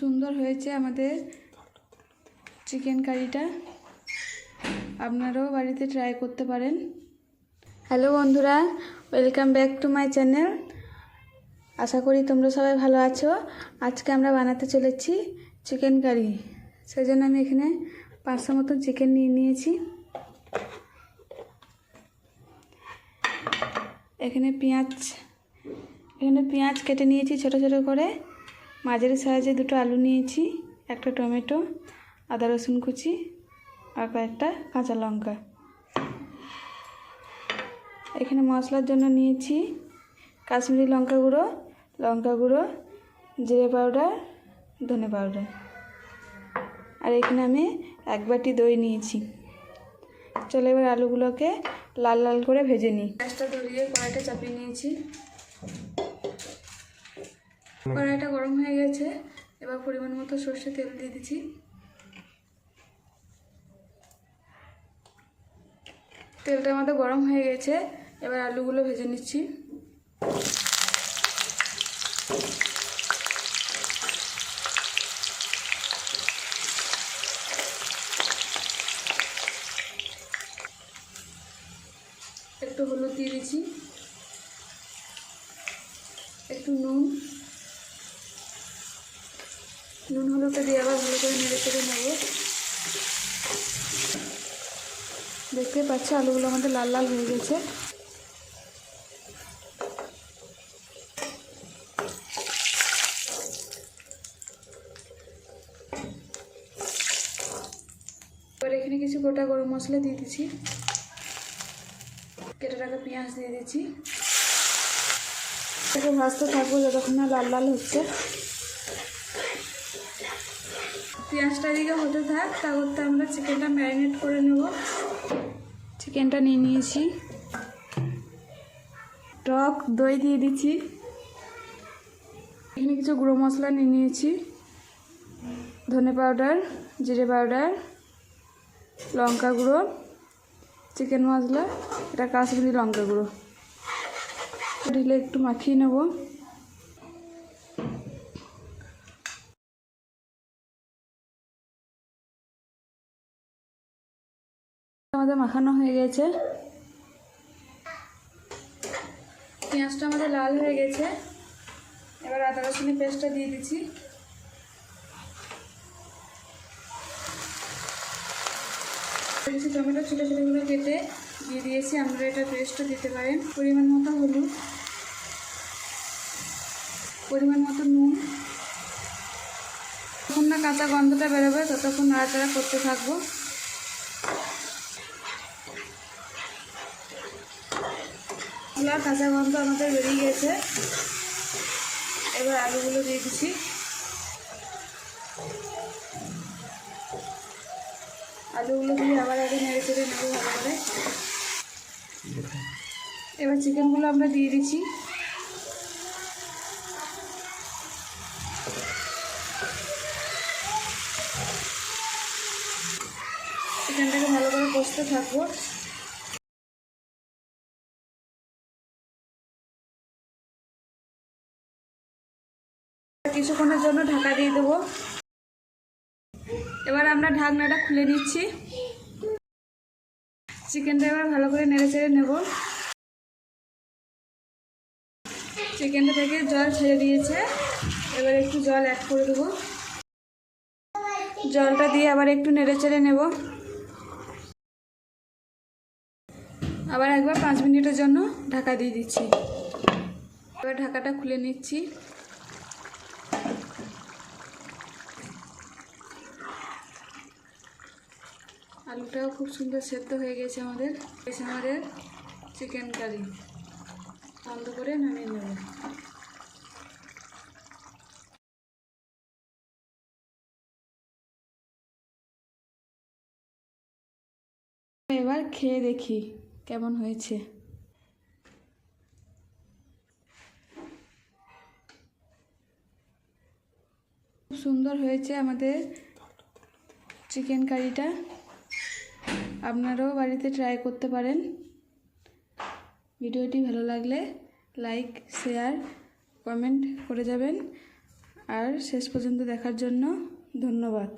সুন্দর হয়েছে আমাদের চিকেন কারিটা। আপনারাও বাড়িতে ট্রাই করতে পারেন। হ্যালো বন্ধুরা welcome back to my channel আশা করি তোমরা সবাই ভালো আছো। আজকে আমরা বানাতে চলেছি চিকেন কারি। সেই জন্য আমি এখানে পাঁচশো মতন চিকেন নিয়ে নিয়েছি। এখানে পেঁয়াজ এখানে পেঁয়াজ কেটে নিয়েছি ছোট ছোট করে। মাঝারি সাইজে দুটো আলু নিয়েছি, একটা টমেটো, আদা রসুন কুচি আর কয়েকটা কাঁচা লঙ্কা। এখানে মশলার জন্য নিয়েছি কাশ্মীরি লঙ্কা গুঁড়ো লঙ্কা গুঁড়ো, জিরে পাউডার, ধনে পাউডার। আর এখানে আমি এক বাটি দই নিয়েছি। চলো এবার আলুগুলোকে লাল লাল করে ভেজে নিই। গ্যাসটা ধরিয়ে কড়াইটা চাপিয়ে নিয়েছি। কড়াইটা গরম হয়ে গেছে। এবার পরিমাণ মতো সর্ষে তেল দিয়ে দিচ্ছি। তেলটা আমাদের গরম হয়ে গেছে। এবার আলুগুলো ভেজে নিচ্ছি। একটু হলুদ দিয়ে দিচ্ছি। একটু নুন। নুন হলুদটা দিয়ে আবার ভালো করে নেড়ে চেড়ে নেব। দেখতে পাচ্ছি, আলুগুলো আমাদের লাল লাল হয়ে গেছে। এখানে কিছু গোটা গরম মশলা দিয়ে দিচ্ছি। কেটে রাখা পেঁয়াজ দিয়ে দিচ্ছি। ভাজতে থাকব, যতক্ষণ না লাল লাল হচ্ছে। পেঁয়াজটা দিকে হতে থাক তা করতে আমরা চিকেনটা ম্যারিনেট করে নেব। চিকেনটা নিয়ে নিয়েছি। টক, দই দিয়ে দিচ্ছি। এখানে কিছু গুঁড়ো মশলা নিয়ে নিয়েছি। ধনে পাউডার, জিরে পাউডার, লঙ্কা গুঁড়ো, চিকেন মশলা, এটা কাশ্মীরি লঙ্কা গুঁড়ো। ঢেলে একটু মাখিয়ে নেব। আমাদের মাখানো হয়ে গেছে। পেঁয়াজটা আমাদের লাল হয়ে গেছে। এবার আদা, রসুনের পেস্টটা দিয়ে দিচ্ছি। কিছু টমেটো ছোটো ছোটোগুলো কেটে দিয়ে দিয়েছি। আপনারা এটা পেস্টও দিতে পারেন। পরিমাণ মতো হলুদ, পরিমাণ মতো নুন। যতক্ষণ না কাঁচা গন্ধটা বেরোবে, ততক্ষণ নাড়াচাড়া করতে থাকব। মশলার কাঁচা গন্ধ আমাদের বেরিয়ে গেছে। এবার আলুগুলো দিয়ে দিচ্ছি। আলুগুলো দিয়ে আবার আগে নেড়ে চেড়ে নেব ভালো করে। এবার চিকেনগুলো আমরা দিয়ে দিচ্ছি। চিকেনটাকে ভালো করে কষতে থাকব। কিছুক্ষণের জন্য ঢাকা দিয়ে দেবো। এবার আমরা ঢাকনাটা খুলে নিচ্ছি। চিকেনটা এবার ভালো করে নেড়ে চেড়ে নেব। চিকেনটা থেকে জল ছেড়ে দিয়েছে। এবার একটু জল অ্যাড করে দেবো। জলটা দিয়ে আবার একটু নেড়ে চেড়ে নেব। আবার একবার পাঁচ মিনিটের জন্য ঢাকা দিয়ে দিচ্ছি। এবার ঢাকাটা খুলে নিচ্ছি। আলুটাও খুব সুন্দর সেদ্ধ হয়ে গেছে আমাদের। এসে আমাদের চিকেন কারি বন্ধ করে নামিয়ে নেব। এবার খেয়ে দেখি কেমন হয়েছে। খুব সুন্দর হয়েছে আমাদের চিকেন কারিটা আপনারাও বাড়িতে ট্রাই করতে পারেন। ভিডিওটি ভালো লাগলে লাইক শেয়ার কমেন্ট করে যাবেন। আর শেষ পর্যন্ত দেখার জন্য ধন্যবাদ।